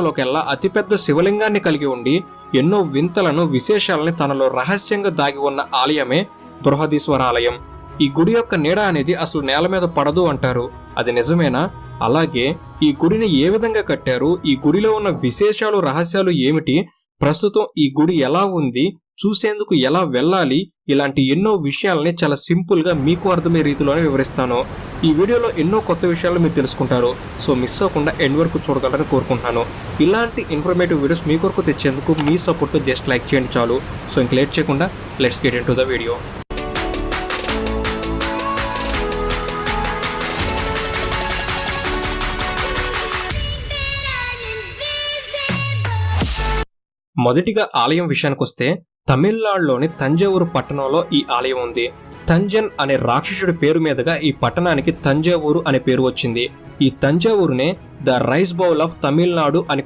లోకెల్లా అతిపెద్ద శివలింగాన్ని కలిగి ఉండి ఎన్నో వింతలను విశేషాలని తనలో రహస్యంగా దాగి ఉన్న ఆలయమే బృహదీశ్వర ఆలయం ఈ గుడి యొక్క నీడ అనేది అసలు నేల మీద పడదు అంటారు. అది నిజమేనా? అలాగే ఈ గుడిని ఏ విధంగా కట్టారు? ఈ గుడిలో ఉన్న విశేషాలు రహస్యాలు ఏమిటి? ప్రస్తుతం ఈ గుడి ఎలా ఉంది? చూసేందుకు ఎలా వెళ్ళాలి? ఇలాంటి ఎన్నో విషయాలని చాలా సింపుల్గా మీకు అర్థమయ్యే రీతిలోనే వివరిస్తాను. ఈ వీడియోలో ఎన్నో కొత్త విషయాలు మీరు తెలుసుకుంటారు. సో మిస్ అవ్వకుండా ఎండ్ వరకు చూడగలరని కోరుకుంటున్నాను. ఇలాంటి ఇన్ఫర్మేటివ్ వీడియోస్ మీ కొరకు తెచ్చేందుకు మీ సపోర్ట్తో జస్ట్ లైక్ చేయండి చాలు. సో ఇంక లేట్ చేయకుండా let's get into the video మొదటిగా ఆలయం విషయానికొస్తే తమిళనాడులోని తంజావూరు పట్టణంలో ఈ ఆలయం ఉంది. తంజన్ అనే రాక్షసుడి పేరు మీదుగా ఈ పట్టణానికి తంజావూరు అనే పేరు వచ్చింది. ఈ తంజావూరునే the rice bowl of Tamil Nadu అని